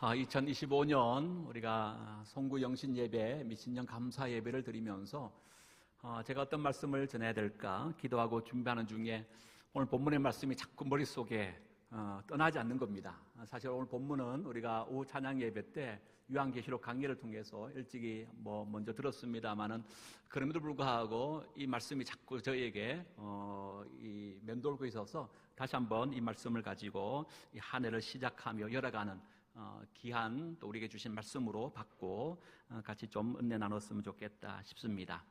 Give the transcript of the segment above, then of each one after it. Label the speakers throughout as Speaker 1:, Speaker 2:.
Speaker 1: 2025년 아, 우리가 송구 영신 예배, 미신령 감사 예배를 드리면서 어, 제가 어떤 말씀을 전해야 될까 기도하고 준비하는 중에 오늘 본문의 말씀이 자꾸 머릿속에 어, 떠나지 않는 겁니다. 사실 오늘 본문은 우리가 오후 찬양 예배 때 유한계시록 강의를 통해서 일찍이 뭐 먼저 들었습니다만은 그럼에도 불구하고 이 말씀이 자꾸 저에게 어, 이 맴돌고 있어서 다시 한번 이 말씀을 가지고 이 한 해를 시작하며 열어가는 어, 귀한 또 우리에게 주신 말씀으로 받고 어, 같이 좀 은혜 나눴으면 좋겠다 싶습니다.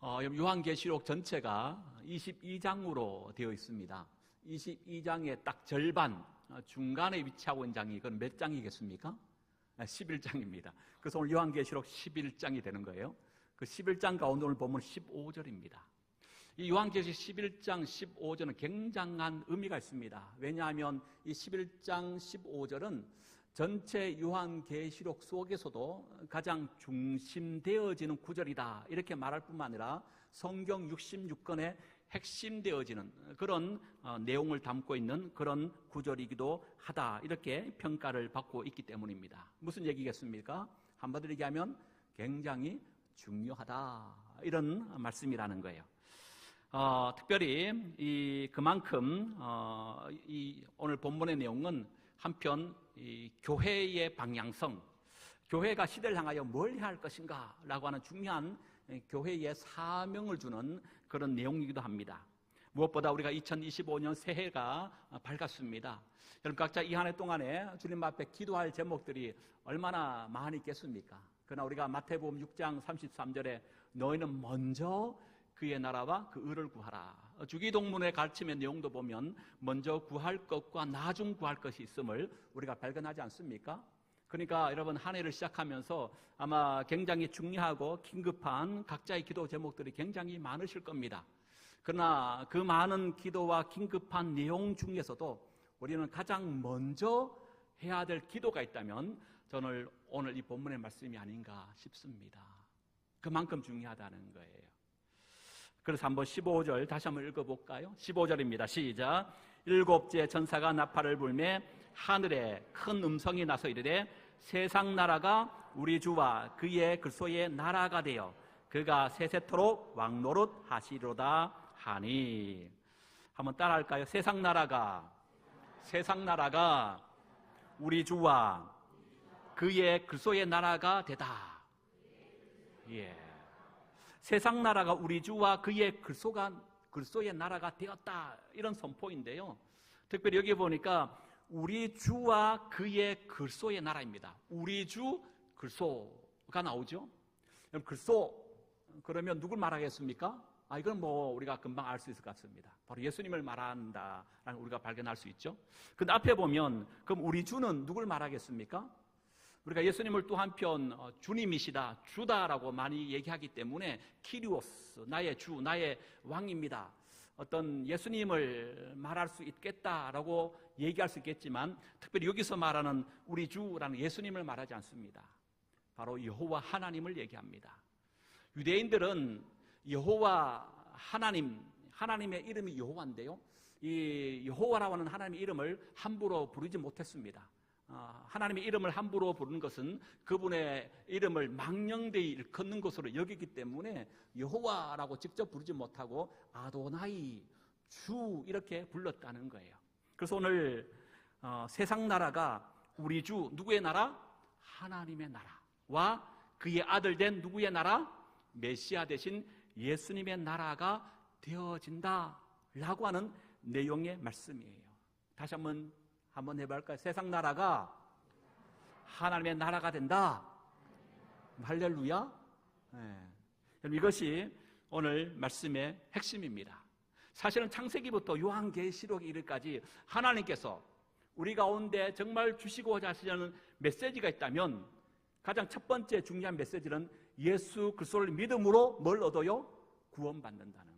Speaker 1: 어, 요한계시록 전체가 22장으로 되어 있습니다. 22장의 딱 절반 중간에 위치하고 있는 장이 그건 몇 장이겠습니까? 11장입니다. 아, 그래서 오늘 요한계시록 11장이 되는 거예요. 그 11장 가운데 오늘 보면 15절입니다. 이 요한계시록 11장 15절은 굉장한 의미가 있습니다. 왜냐하면 이 11장 15절은 전체 요한계시록 속에서도 가장 중심되어지는 구절이다. 이렇게 말할 뿐만 아니라 성경 66권의 핵심되어지는 그런 어, 내용을 담고 있는 그런 구절이기도 하다. 이렇게 평가를 받고 있기 때문입니다. 무슨 얘기겠습니까? 한마디로 얘기하면 굉장히 중요하다. 이런 말씀이라는 거예요. 어, 특별히 이 그만큼 어, 이 오늘 본문의 내용은 한편 교회의 방향성, 교회가 시대를 향하여 뭘 해야 할 것인가 라고 하는 중요한 교회의 사명을 주는 그런 내용이기도 합니다. 무엇보다 우리가 2025년 새해가 밝았습니다. 여러분 각자 이 한 해 동안에 주님 앞에 기도할 제목들이 얼마나 많이 있겠습니까? 그러나 우리가 마태복음 6장 33절에 너희는 먼저 그의 나라와 그 의를 구하라. 주기동문의 가르침의 내용도 보면 먼저 구할 것과 나중 구할 것이 있음을 우리가 발견하지 않습니까? 그러니까 여러분 한 해를 시작하면서 아마 굉장히 중요하고 긴급한 각자의 기도 제목들이 굉장히 많으실 겁니다. 그러나 그 많은 기도와 긴급한 내용 중에서도 우리는 가장 먼저 해야 될 기도가 있다면 저는 오늘 이 본문의 말씀이 아닌가 싶습니다. 그만큼 중요하다는 거예요. 그래서 한번 15절 다시 한번 읽어볼까요? 15절입니다. 시작. 일곱째 전사가 나팔을 불매 하늘에 큰 음성이 나서 이르되 세상 나라가 우리 주와 그의 그소의 나라가 되어 그가 세세토록 왕노릇 하시로다 하니 한번 따라할까요? 세상 나라가 세상 나라가 우리 주와 그의 그소의 나라가 되다. 예. 세상 나라가 우리 주와 그의 글소가 글소의 나라가 되었다 이런 선포인데요. 특별히 여기 보니까 우리 주와 그의 글소의 나라입니다. 우리 주 글소가 나오죠. 그럼 글소 그러면 누굴 말하겠습니까? 아 이건 뭐 우리가 금방 알 수 있을 것 같습니다. 바로 예수님을 말한다라는 우리가 발견할 수 있죠. 근데 앞에 보면 그럼 우리 주는 누굴 말하겠습니까? 우리가 예수님을 또 한편 어, 주님이시다, 주다라고 많이 얘기하기 때문에 키리오스, 나의 주, 나의 왕입니다. 어떤 예수님을 말할 수 있겠다라고 얘기할 수 있겠지만 특별히 여기서 말하는 우리 주라는 예수님을 말하지 않습니다. 바로 여호와 하나님을 얘기합니다. 유대인들은 여호와 하나님, 하나님의 이름이 여호와인데요. 이 여호와라고 하는 하나님의 이름을 함부로 부르지 못했습니다. 아, 하나님의 이름을 함부로 부르는 것은 그분의 이름을 망령되이 일컫는 것으로 여기기 때문에 여호와라고 직접 부르지 못하고 아도나이 주 이렇게 불렀다는 거예요. 그래서 오늘 어, 세상 나라가 우리 주 누구의 나라? 하나님의 나라와 그의 아들 된 누구의 나라? 메시아 대신 예수님의 나라가 되어진다라고 하는 내용의 말씀이에요. 다시 한번 한번 해볼까요? 세상 나라가 하나님의 나라가 된다. 할렐루야. 네. 이것이 오늘 말씀의 핵심입니다. 사실은 창세기부터 요한계시록 이르까지 하나님께서 우리 가운데 정말 주시고자 하시는 메시지가 있다면 가장 첫 번째 중요한 메시지는 예수 그리스도를 믿음으로 뭘 얻어요? 구원받는다는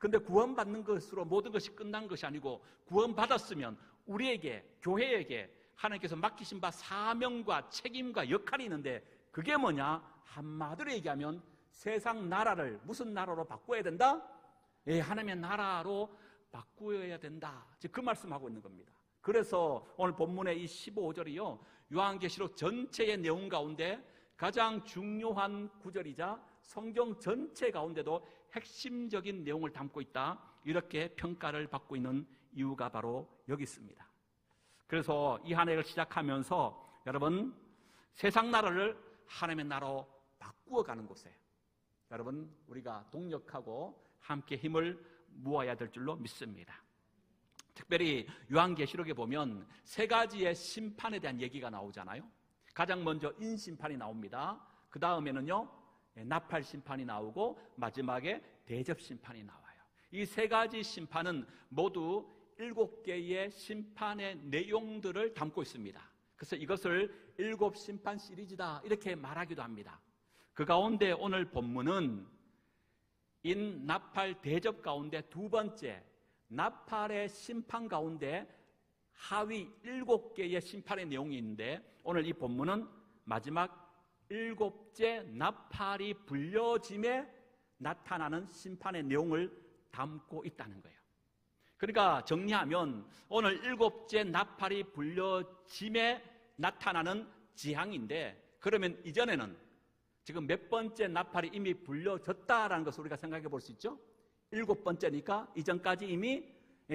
Speaker 1: 근데 구원받는 것으로 모든 것이 끝난 것이 아니고 구원받았으면 우리에게, 교회에게 하나님께서 맡기신 바 사명과 책임과 역할이 있는데 그게 뭐냐? 한마디로 얘기하면 세상 나라를 무슨 나라로 바꿔야 된다? 예, 하나님의 나라로 바꾸어야 된다. 그 말씀하고 있는 겁니다. 그래서 오늘 본문의 이 15절이요. 요한계시록 전체의 내용 가운데 가장 중요한 구절이자 성경 전체 가운데도 핵심적인 내용을 담고 있다. 이렇게 평가를 받고 있는 이유가 바로 여기 있습니다. 그래서 이 한 해를 시작하면서 여러분 세상 나라를 하나님의 나라로 바꾸어 가는 곳에 여러분 우리가 동력하고 함께 힘을 모아야 될 줄로 믿습니다. 특별히 요한계시록에 보면 세 가지의 심판에 대한 얘기가 나오잖아요. 가장 먼저 인심판이 나옵니다. 그 다음에는요, 예, 나팔 심판이 나오고 마지막에 대접 심판이 나와요. 이 세 가지 심판은 모두 일곱 개의 심판의 내용들을 담고 있습니다. 그래서 이것을 일곱 심판 시리즈다 이렇게 말하기도 합니다. 그 가운데 오늘 본문은 인 나팔 대접 가운데 두 번째 나팔의 심판 가운데 하위 일곱 개의 심판의 내용이 있는데 오늘 이 본문은 마지막 일곱째 나팔이 불려짐에 나타나는 심판의 내용을 담고 있다는 거예요. 그러니까 정리하면 오늘 일곱째 나팔이 불려짐에 나타나는 지향인데 그러면 이전에는 지금 몇 번째 나팔이 이미 불려졌다라는 것을 우리가 생각해 볼 수 있죠? 일곱 번째니까 이전까지 이미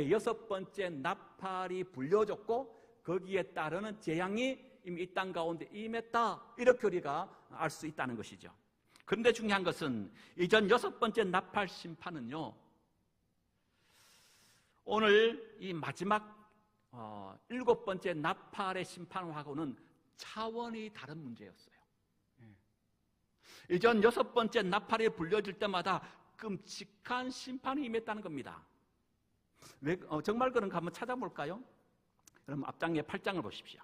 Speaker 1: 여섯 번째 나팔이 불려졌고 거기에 따르는 재앙이 이미 이 땅 가운데 임했다. 이렇게 우리가 알 수 있다는 것이죠. 그런데 중요한 것은 이전 여섯 번째 나팔 심판은요. 오늘 이 마지막 어, 일곱 번째 나팔의 심판하고는 차원이 다른 문제였어요. 예. 이전 여섯 번째 나팔이 불려질 때마다 끔찍한 심판이 임했다는 겁니다. 왜, 어, 정말 그런가 한번 찾아볼까요? 그럼 앞장에 8장을 보십시오.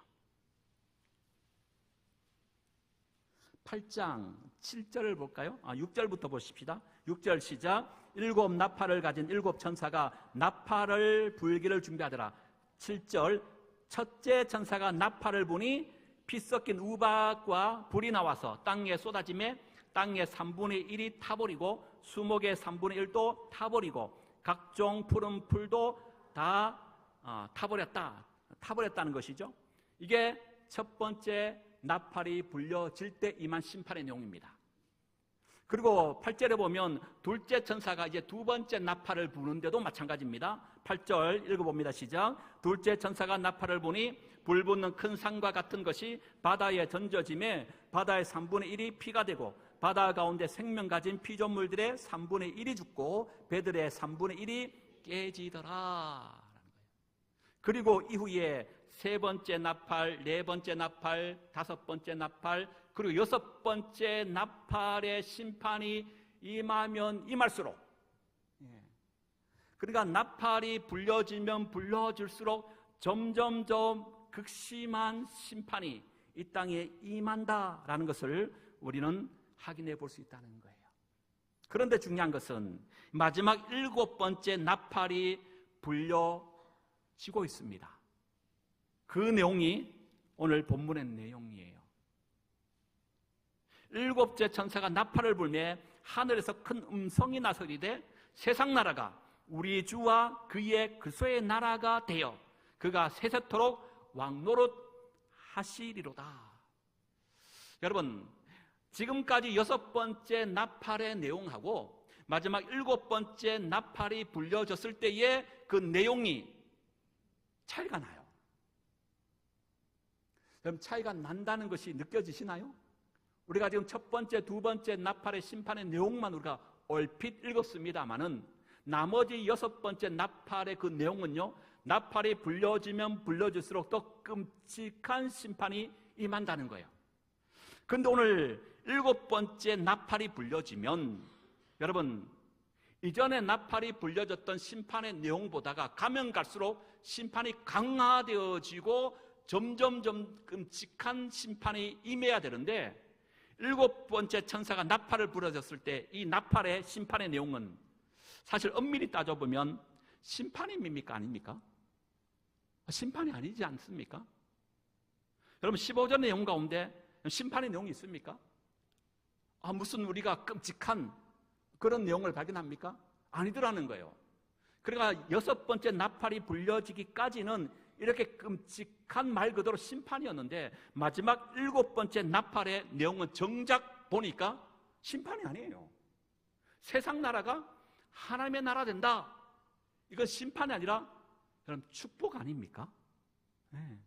Speaker 1: 8장 7절을 볼까요? 아, 6절부터 보십시다. 6절 시작. 일곱 나팔을 가진 일곱 천사가 나팔을 불기를 준비하더라. 7절 첫째 천사가 나팔을 보니 피 섞인 우박과 불이 나와서 땅에 쏟아짐에 땅의 3분의 1이 타버리고 수목의 3분의 1도 타버리고 각종 푸른 풀도 다 어, 타버렸다. 타버렸다는 것이죠. 이게 첫 번째 나팔이 불려질 때 임한 심판의 내용입니다. 그리고 8절에 보면 둘째 천사가 이제 두 번째 나팔을 부는데도 마찬가지입니다. 8절 읽어봅니다. 시작. 둘째 천사가 나팔을 보니 불 붙는 큰 산과 같은 것이 바다에 던져짐에 바다의 3분의 1이 피가 되고 바다 가운데 생명 가진 피조물들의 3분의 1이 죽고 배들의 3분의 1이 깨지더라. 그리고 이후에 세 번째 나팔, 네 번째 나팔, 다섯 번째 나팔, 그리고 여섯 번째 나팔의 심판이 임하면 임할수록 예. 그러니까 나팔이 불려지면 불려질수록 점점점 극심한 심판이 이 땅에 임한다라는 것을 우리는 확인해 볼 수 있다는 거예요. 그런데 중요한 것은 마지막 일곱 번째 나팔이 불려지고 있습니다. 그 내용이 오늘 본문의 내용이에요. 일곱째 천사가 나팔을 불매 하늘에서 큰 음성이 나서리되 세상 나라가 우리 주와 그의 그소의 나라가 되어 그가 세세토록 왕노릇 하시리로다. 여러분 지금까지 여섯 번째 나팔의 내용하고 마지막 일곱 번째 나팔이 불려졌을 때의 그 내용이 차이가 나요. 그럼 차이가 난다는 것이 느껴지시나요? 우리가 지금 첫 번째, 두 번째 나팔의 심판의 내용만 우리가 얼핏 읽었습니다만은 나머지 여섯 번째 나팔의 그 내용은요, 나팔이 불려지면 불려질수록 더 끔찍한 심판이 임한다는 거예요. 그런데 오늘 일곱 번째 나팔이 불려지면 여러분 이전에 나팔이 불려졌던 심판의 내용보다가 가면 갈수록 심판이 강화되어지고 점점 점 끔찍한 심판이 임해야 되는데 일곱 번째 천사가 나팔을 불어졌을 때 이 나팔의 심판의 내용은 사실 엄밀히 따져보면 심판입니까? 아닙니까? 심판이 아니지 않습니까? 여러분 15절 내용 가운데 심판의 내용이 있습니까? 아, 무슨 우리가 끔찍한 그런 내용을 발견합니까? 아니더라는 거예요. 그러니까 여섯 번째 나팔이 불려지기까지는 이렇게 끔찍한 말 그대로 심판이었는데 마지막 일곱 번째 나팔의 내용은 정작 보니까 심판이 아니에요. 세상 나라가 하나님의 나라 된다. 이건 심판이 아니라 여러분 축복 아닙니까? 네.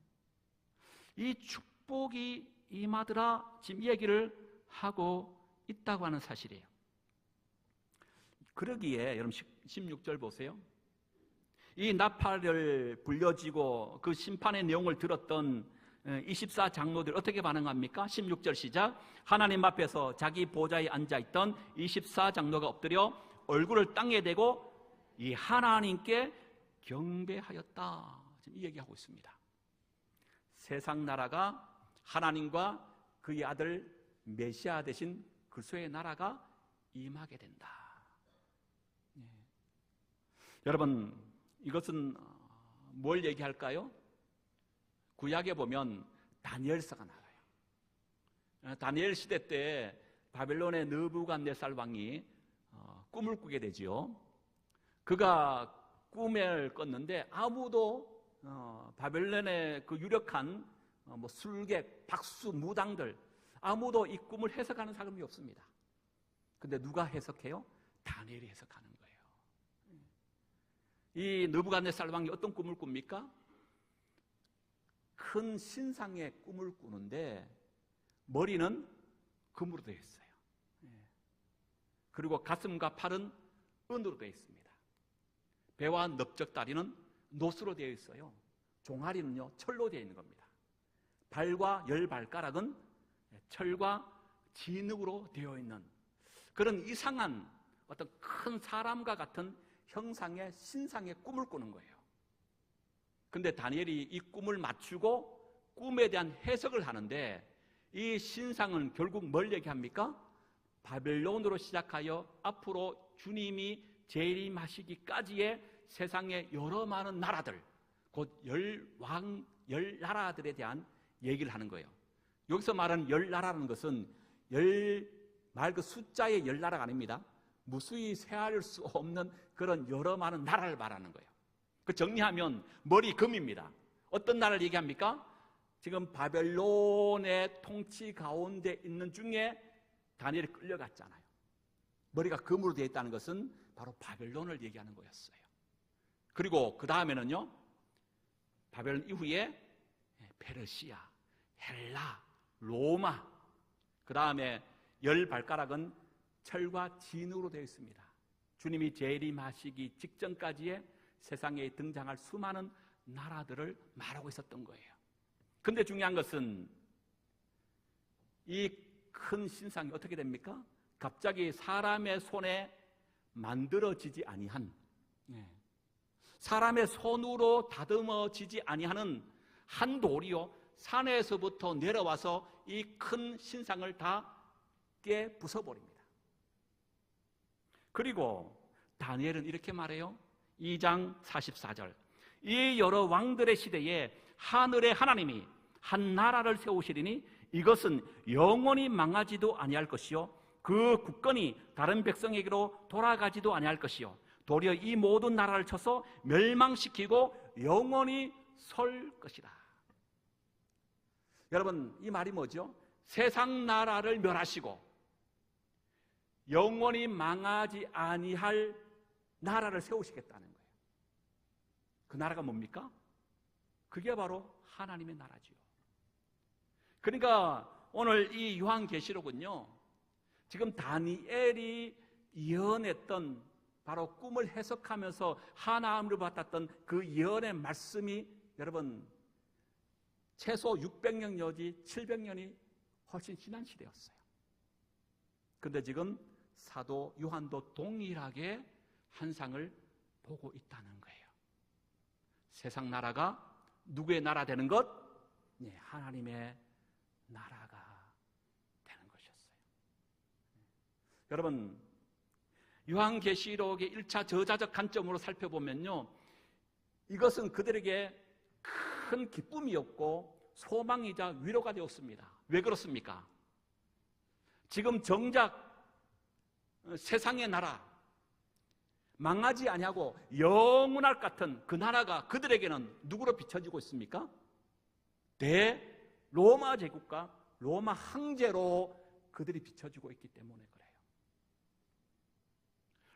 Speaker 1: 이 축복이 임하더라 지금 이 얘기를 하고 있다고 하는 사실이에요. 그러기에 여러분 16절 보세요. 이 나팔을 불려지고 그 심판의 내용을 들었던 24 장로들 어떻게 반응합니까? 16절 시작. 하나님 앞에서 자기 보좌에 앉아 있던 24 장로가 엎드려 얼굴을 땅에 대고 이 하나님께 경배하였다. 지금 이 얘기하고 있습니다. 세상 나라가 하나님과 그의 아들 메시아 대신 그리스도의 나라가 임하게 된다. 네. 여러분 이것은 어, 뭘 얘기할까요? 구약에 보면 다니엘서가 나와요. 어, 다니엘 시대 때 바벨론의 느부갓네살 왕이 어, 꿈을 꾸게 되지요. 그가 꿈을 꿨는데 아무도 바벨론의 그 유력한 뭐 술객, 박수, 무당들 아무도 이 꿈을 해석하는 사람이 없습니다. 근데 누가 해석해요? 다니엘이 해석하는. 이 느부갓네살 왕이 어떤 꿈을 꿉니까? 큰 신상의 꿈을 꾸는데 머리는 금으로 되어 있어요. 예. 그리고 가슴과 팔은 은으로 되어 있습니다. 배와 넓적다리는 노스로 되어 있어요. 종아리는요 철로 되어 있는 겁니다. 발과 열 발가락은 철과 진흙으로 되어 있는 그런 이상한 어떤 큰 사람과 같은 형상의 신상의 꿈을 꾸는 거예요. 근데 다니엘이 이 꿈을 맞추고 꿈에 대한 해석을 하는데 이 신상은 결국 뭘 얘기합니까? 바벨론으로 시작하여 앞으로 주님이 재림하시기까지의 세상의 여러 많은 나라들, 곧 열왕, 열 나라들에 대한 얘기를 하는 거예요. 여기서 말하는 열 나라는 것은 열 말 그 숫자의 열 나라가 아닙니다. 무수히 세할 수 없는 그런 여러 많은 나라를 말하는 거예요. 그 정리하면 머리 금입니다. 어떤 나라를 얘기합니까? 지금 바벨론의 통치 가운데 있는 중에 다니엘이 끌려갔잖아요. 머리가 금으로 되어 있다는 것은 바로 바벨론을 얘기하는 거였어요. 그리고 그 다음에는요, 바벨론 이후에 페르시아, 헬라, 로마, 그 다음에 열 발가락은 철과 진으로 되어 있습니다. 주님이 재림하시기 직전까지의 세상에 등장할 수많은 나라들을 말하고 있었던 거예요. 근데 중요한 것은 이 큰 신상이 어떻게 됩니까? 갑자기 사람의 손에 만들어지지 아니한 예. 사람의 손으로 다듬어지지 아니하는 한 돌이요 산에서부터 내려와서 이 큰 신상을 다 깨 부숴버립니다. 그리고 다니엘은 이렇게 말해요. 2장 44절. 이 여러 왕들의 시대에 하늘의 하나님이 한 나라를 세우시리니 이것은 영원히 망하지도 아니할 것이요 그 국권이 다른 백성에게로 돌아가지도 아니할 것이요 도리어 이 모든 나라를 쳐서 멸망시키고 영원히 설 것이다. 여러분 이 말이 뭐죠? 세상 나라를 멸하시고 영원히 망하지 아니할 나라를 세우시겠다는 거예요. 그 나라가 뭡니까? 그게 바로 하나님의 나라지요. 그러니까 오늘 이 요한계시록은요. 지금 다니엘이 예언했던 바로 꿈을 해석하면서 하나님으로 받았던 그 예언의 말씀이 여러분 최소 600년 여지 700년이 훨씬 지난 시대였어요. 근데 지금 사도 요한도 동일하게 한상을 보고 있다는 거예요. 세상 나라가 누구의 나라 되는 것? 네, 하나님의 나라가 되는 것이었어요. 여러분, 요한계시록의 1차 저자적 관점으로 살펴보면요. 이것은 그들에게 큰 기쁨이었고 소망이자 위로가 되었습니다. 왜 그렇습니까? 지금 정작 세상의 나라, 망하지 아니하고 영원할 것 같은 그 나라가 그들에게는 누구로 비춰지고 있습니까? 대 로마 제국과 로마 황제로 그들이 비춰지고 있기 때문에 그래요.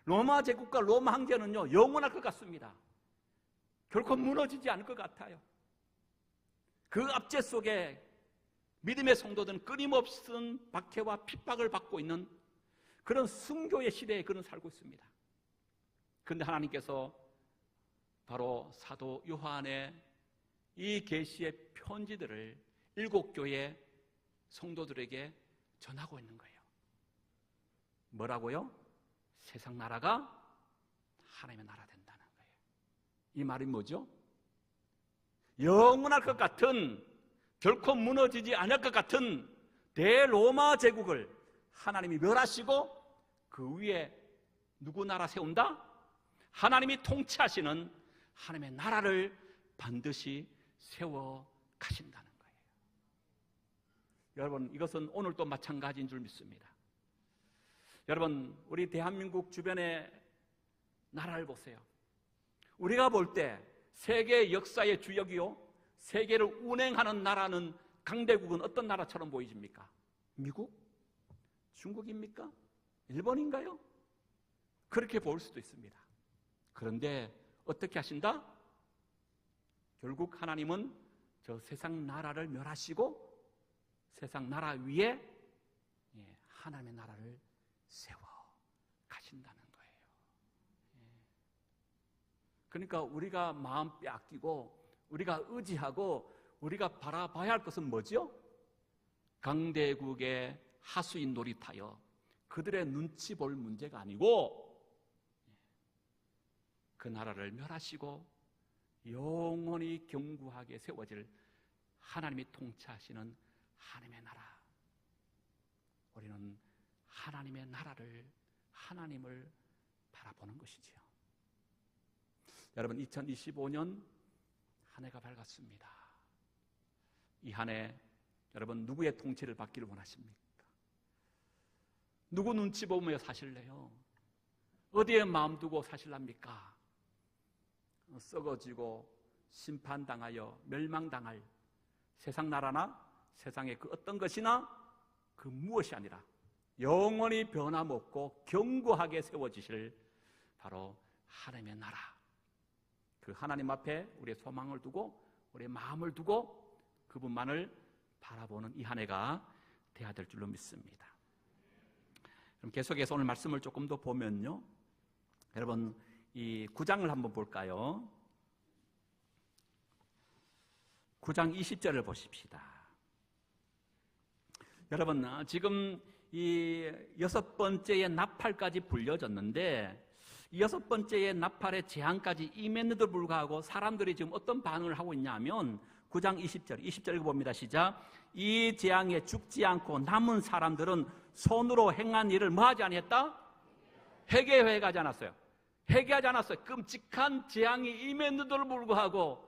Speaker 1: 로마 제국과 로마 황제는요 영원할 것 같습니다. 결코 무너지지 않을 것 같아요. 그 압제 속에 믿음의 성도들은 끊임없은 박해와 핍박을 받고 있는 그런 순교의 시대에 그는 살고 있습니다. 그런데 하나님께서 바로 사도 요한의 이 계시의 편지들을 일곱 교회 성도들에게 전하고 있는 거예요. 뭐라고요? 세상 나라가 하나님의 나라 된다는 거예요. 이 말이 뭐죠? 영원할 것 같은 결코 무너지지 않을 것 같은 대로마 제국을 하나님이 멸하시고 그 위에 누구 나라 세운다? 하나님이 통치하시는 하나님의 나라를 반드시 세워 가신다는 거예요. 여러분, 이것은 오늘도 마찬가지인 줄 믿습니다. 여러분, 우리 대한민국 주변의 나라를 보세요. 우리가 볼 때 세계 역사의 주역이요, 세계를 운행하는 나라는 강대국은 어떤 나라처럼 보이십니까? 미국? 중국입니까? 일본인가요? 그렇게 볼 수도 있습니다. 그런데 어떻게 하신다? 결국 하나님은 저 세상 나라를 멸하시고 세상 나라 위에 예, 하나님의 나라를 세워 가신다는 거예요. 예. 그러니까 우리가 마음 빼앗기고 우리가 의지하고 우리가 바라봐야 할 것은 뭐죠? 강대국의 하수인 놀이타여 그들의 눈치 볼 문제가 아니고 그 나라를 멸하시고 영원히 경구하게 세워질 하나님이 통치하시는 하나님의 나라. 우리는 하나님의 나라를 하나님을 바라보는 것이지요. 여러분 2025년 한 해가 밝았습니다. 이 한 해 여러분 누구의 통치를 받기를 원하십니까? 누구 눈치 보며 사실래요? 어디에 마음 두고 사실랍니까? 썩어지고 심판당하여 멸망당할 세상 나라나 세상의 그 어떤 것이나 그 무엇이 아니라 영원히 변함없고 견고하게 세워지실 바로 하나님의 나라. 그 하나님 앞에 우리의 소망을 두고 우리의 마음을 두고 그분만을 바라보는 이 한 해가 돼야 될 줄로 믿습니다. 그럼 계속해서 오늘 말씀을 조금 더 보면요. 여러분 이 9장을 한번 볼까요? 9장 20절을 보십시다. 여러분, 지금 이 여섯 번째의 나팔까지 불려졌는데 이 여섯 번째의 나팔의 재앙까지 임했는데도 불구하고 사람들이 지금 어떤 반응을 하고 있냐면 9장 20절, 20절 읽어봅니다. 시작. 이 재앙에 죽지 않고 남은 사람들은 손으로 행한 일을 뭐 하지 아니했다? 회개회가지 않았어요. 회개하지 않았어요. 끔찍한 재앙이 임했는데도 불구하고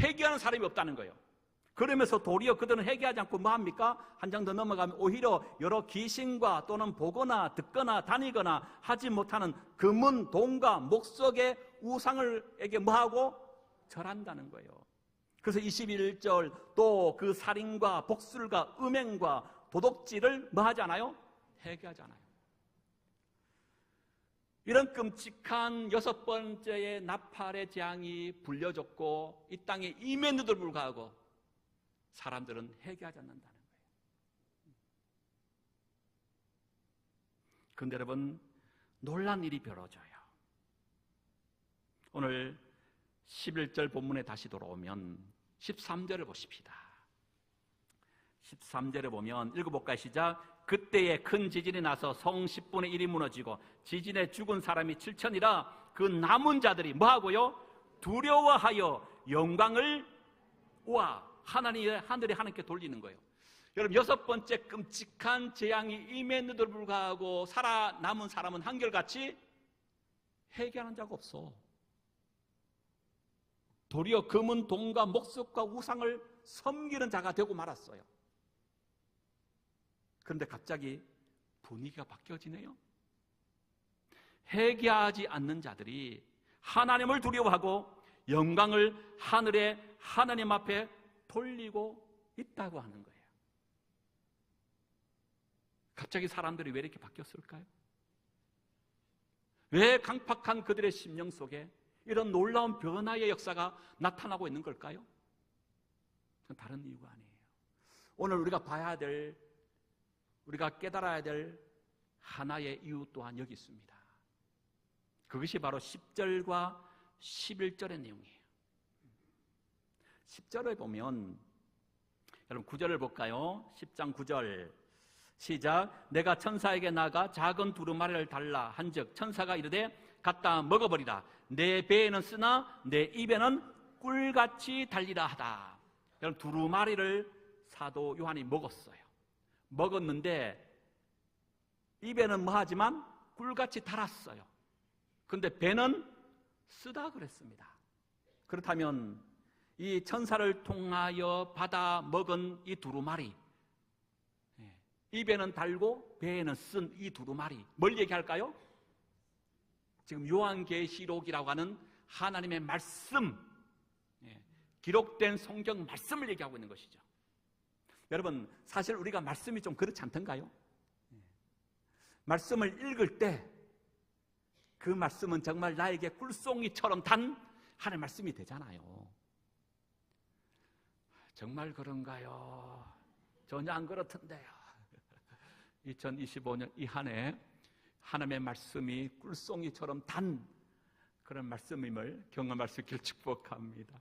Speaker 1: 회개하는 사람이 없다는 거예요. 그러면서 도리어 그들은 회개하지 않고 뭐 합니까? 한 장 더 넘어가면 오히려 여러 귀신과 또는 보거나 듣거나 다니거나 하지 못하는 금은 돈과 목석의 우상을에게 뭐 하고 절한다는 거예요. 그래서 21절 또 그 살인과 복술과 음행과 도덕질을 뭐 하지 않아요? 회개하잖아요. 이런 끔찍한 여섯 번째의 나팔의 재앙이 불려졌고 이 땅에 임했는데도 불구하고 사람들은 회개하지 않는다는 거예요. 그런데 여러분 놀란 일이 벌어져요. 오늘 11절 본문에 다시 돌아오면 13절을 보십시다. 13절에 보면 읽어볼까요? 시작. 그때에 큰 지진이 나서 성 10분의 1이 무너지고 지진에 죽은 사람이 7천이라 그 남은 자들이 뭐하고요? 두려워하여 영광을 와 하나님의 하늘에 하나님께 돌리는 거예요. 여러분 여섯 번째 끔찍한 재앙이 임했는데도 불구하고 살아남은 사람은 한결같이 회개하는 자가 없어. 도리어 금은 돈과 목석과 우상을 섬기는 자가 되고 말았어요. 그런데 갑자기 분위기가 바뀌어지네요. 회개하지 않는 자들이 하나님을 두려워하고 영광을 하늘의 하나님 앞에 돌리고 있다고 하는 거예요. 갑자기 사람들이 왜 이렇게 바뀌었을까요? 왜 강팍한 그들의 심령 속에 이런 놀라운 변화의 역사가 나타나고 있는 걸까요? 다른 이유가 아니에요. 오늘 우리가 봐야 될, 우리가 깨달아야 될 하나의 이유 또한 여기 있습니다. 그것이 바로 10절과 11절의 내용이에요. 10절을 보면, 여러분 9절을 볼까요? 10장 9절. 시작. 내가 천사에게 나가 작은 두루마리를 달라 한즉 천사가 이르되 갖다 먹어버리라. 내 배에는 쓰나 내 입에는 꿀같이 달리라 하다. 여러분 두루마리를 사도 요한이 먹었어요. 먹었는데 입에는 뭐하지만 꿀같이 달았어요. 근데 배는 쓰다 그랬습니다. 그렇다면 이 천사를 통하여 받아 먹은 이 두루마리 예, 입에는 달고 배에는 쓴 이 두루마리 뭘 얘기할까요? 지금 요한계시록이라고 하는 하나님의 말씀 예, 기록된 성경 말씀을 얘기하고 있는 것이죠. 여러분 사실 우리가 말씀이 좀 그렇지 않던가요? 예, 말씀을 읽을 때 그 말씀은 정말 나에게 꿀송이처럼 단 하나의 말씀이 되잖아요. 정말 그런가요? 전혀 안 그렇던데요. 2025년 이 한 해 하나님의 말씀이 꿀송이처럼 단 그런 말씀임을 경험할 수 있길 축복합니다.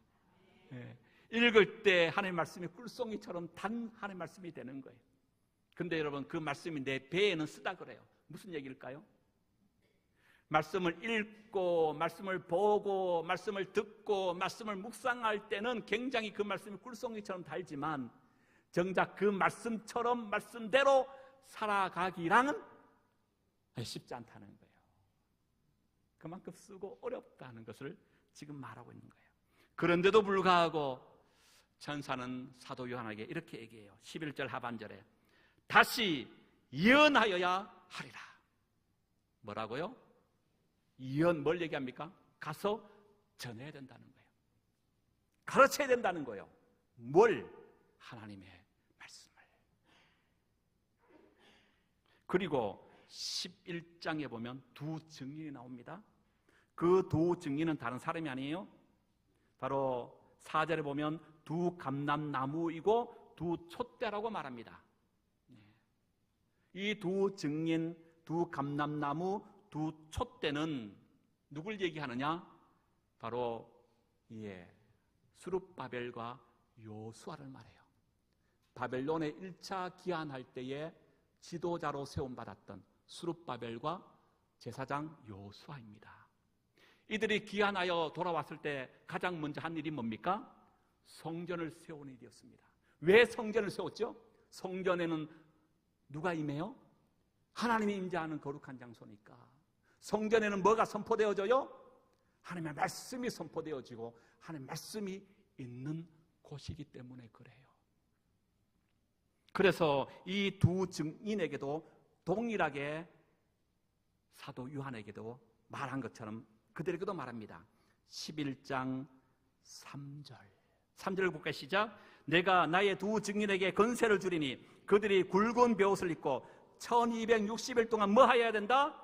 Speaker 1: 예. 읽을 때 하나님의 말씀이 꿀송이처럼 단 하나님의 말씀이 되는 거예요. 근데 여러분 그 말씀이 내 배에는 쓰다 그래요. 무슨 얘기일까요? 말씀을 읽고 말씀을 보고 말씀을 듣고 말씀을 묵상할 때는 굉장히 그 말씀이 꿀송이처럼 달지만 정작 그 말씀처럼 말씀대로 살아가기랑은 쉽지 않다는 거예요. 그만큼 쓰고 어렵다는 것을 지금 말하고 있는 거예요. 그런데도 불구하고 천사는 사도 요한에게 이렇게 얘기해요. 11절 하반절에 다시 예언하여야 하리라. 뭐라고요? 예언 뭘 얘기합니까? 가서 전해야 된다는 거예요. 가르쳐야 된다는 거예요. 뭘? 하나님의 말씀을. 그리고 11장에 보면 두 증인이 나옵니다. 그 두 증인은 다른 사람이 아니에요. 바로 4절에 보면 두 감람나무이고 두 촛대라고 말합니다. 이 두 증인, 두 감람나무, 두 촛대는 누굴 얘기하느냐? 바로 예, 수룹바벨과 요수아를 말해요. 바벨론의 1차 기한할 때에 지도자로 세움받았던 수룹바벨과 제사장 요수아입니다. 이들이 기한하여 돌아왔을 때 가장 먼저 한 일이 뭡니까? 성전을 세우는 일이었습니다. 왜 성전을 세웠죠? 성전에는 누가 임해요? 하나님이 임재하는 거룩한 장소니까. 성전에는 뭐가 선포되어져요? 하나님의 말씀이 선포되어지고 하나님의 말씀이 있는 곳이기 때문에 그래요. 그래서 이 두 증인에게도 동일하게 사도 요한에게도 말한 것처럼 그들에게도 말합니다. 11장 3절. 3절을 볼까요? 시작. 내가 나의 두 증인에게 건세를 주리니 그들이 굵은 벼옷을 입고 1260일 동안 뭐 해야 된다?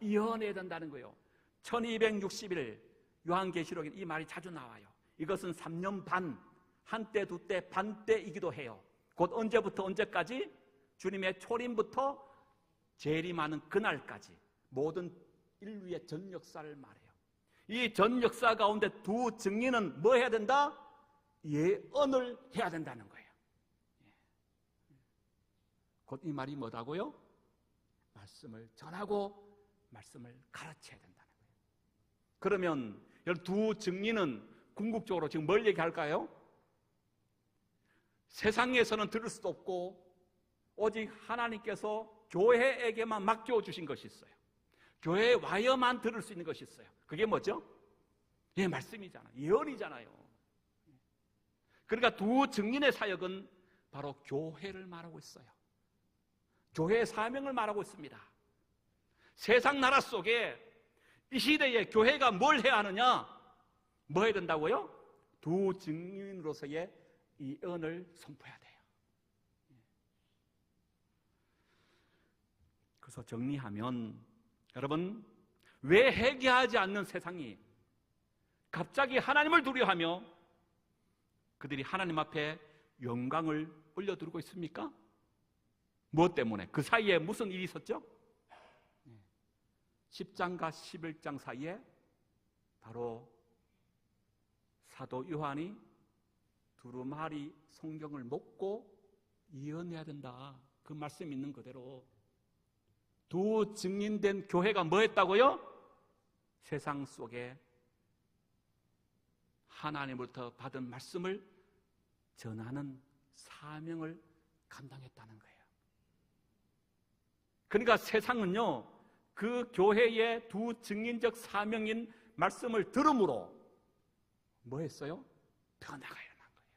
Speaker 1: 예언해야 된다는 거예요. 1260일 요한계시록에 이 말이 자주 나와요. 이것은 3년 반, 한때, 두때, 반때이기도 해요. 곧 언제부터 언제까지? 주님의 초림부터 재림하는 그날까지 모든 인류의 전 역사를 말해요. 이 전 역사 가운데 두 증인은 뭐 해야 된다? 예언을 해야 된다는 거예요. 곧 이 말이 뭐라고요? 말씀을 전하고 말씀을 가르쳐야 된다는 거예요. 그러면 두 증인은 궁극적으로 지금 뭘 얘기할까요? 세상에서는 들을 수도 없고 오직 하나님께서 교회에게만 맡겨 주신 것이 있어요. 교회에 와야만 들을 수 있는 것이 있어요. 그게 뭐죠? 예, 말씀이잖아요. 예언이잖아요. 그러니까 두 증인의 사역은 바로 교회를 말하고 있어요. 교회의 사명을 말하고 있습니다. 세상 나라 속에 이 시대에 교회가 뭘 해야 하느냐? 뭐 해야 된다고요? 두 증인으로서의 이恩을 선포해야 돼요. 그래서 정리하면 여러분 왜 회개하지 않는 세상이 갑자기 하나님을 두려워하며 그들이 하나님 앞에 영광을 올려두고 있습니까? 무엇 때문에? 그 사이에 무슨 일이 있었죠? 10장과 11장 사이에 바로 사도 요한이 두루마리 성경을 먹고 예언해야 된다. 그 말씀 있는 그대로 두 증인된 교회가 뭐 했다고요? 세상 속에 하나님으로부터 받은 말씀을 전하는 사명을 감당했다는 거예요. 그러니까 세상은요, 그 교회의 두 증인적 사명인 말씀을 들음으로 뭐 했어요? 변화가 일어난 거예요.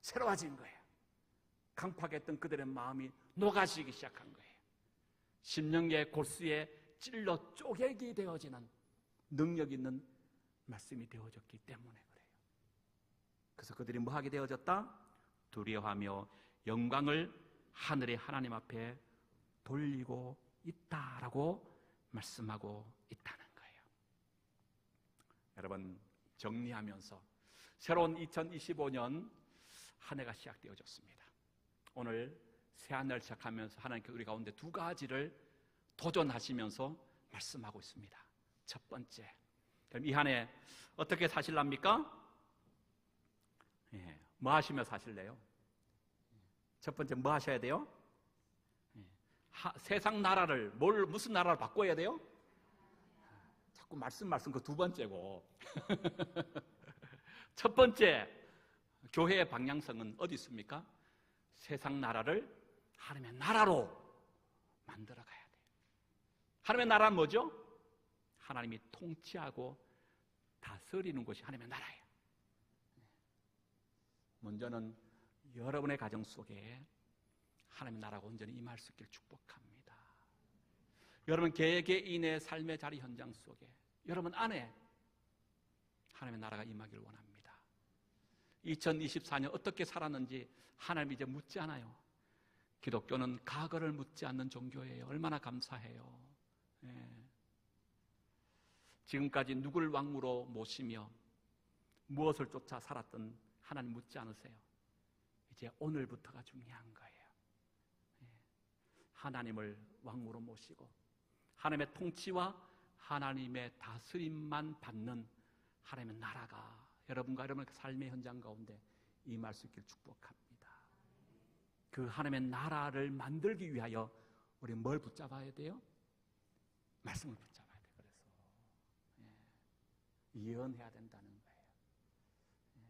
Speaker 1: 새로워진 거예요. 강팍했던 그들의 마음이 녹아지기 시작한 거예요. 심령의 골수에 찔러 쪼개기 되어지는 능력 있는 말씀이 되어졌기 때문에 그래요. 그래서 그들이 뭐 하게 되어졌다? 두려워하며 영광을 하늘의 하나님 앞에 돌리고 있다라고 말씀하고 있다는 거예요. 여러분 정리하면서 새로운 2025년 한 해가 시작되어졌습니다. 오늘 새한 해를 시작하면서 하나님께 우리 가운데 두 가지를 도전하시면서 말씀하고 있습니다. 첫 번째, 그럼 이 한해 어떻게 사실랍니까? 예, 뭐 하시며 사실래요? 첫 번째 뭐 하셔야 돼요? 예, 하, 세상 나라를 뭘 무슨 나라를 바꿔야 돼요? 자꾸 말씀 말씀 그 두 번째고 첫 번째 교회의 방향성은 어디 있습니까? 세상 나라를 하나님의 나라로 만들어 가야 돼요. 하나님의 나라는 뭐죠? 하나님이 통치하고 다스리는 곳이 하나님의 나라예요. 먼저는 여러분의 가정 속에 하나님의 나라가 온전히 임할 수 있기를 축복합니다. 여러분 개개인의 삶의 자리 현장 속에 여러분 안에 하나님의 나라가 임하기를 원합니다. 2024년 어떻게 살았는지 하나님 이제 묻지 않아요. 기독교는 과거를 묻지 않는 종교예요. 얼마나 감사해요. 예. 지금까지 누굴 왕으로 모시며 무엇을 쫓아 살았던 하나님 묻지 않으세요. 이제 오늘부터가 중요한 거예요. 예. 하나님을 왕으로 모시고 하나님의 통치와 하나님의 다스림만 받는 하나님의 나라가 여러분과 여러분의 삶의 현장 가운데 임할 수 있기를 축복합니다. 그 하나님의 나라를 만들기 위하여 우리 뭘 붙잡아야 돼요? 말씀을 붙잡아야 돼요. 그래서 예. 예언해야 된다는 거예요. 예.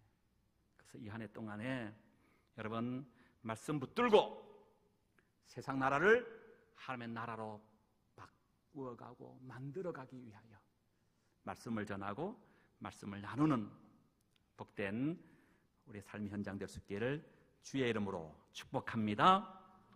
Speaker 1: 그래서 이 한 해 동안에 여러분 말씀 붙들고 세상 나라를 하나님의 나라로 바꾸어가고 만들어가기 위하여 말씀을 전하고 말씀을 나누는 복된 우리 삶의 현장 될 수 있기를 주의 이름으로 축복합니다.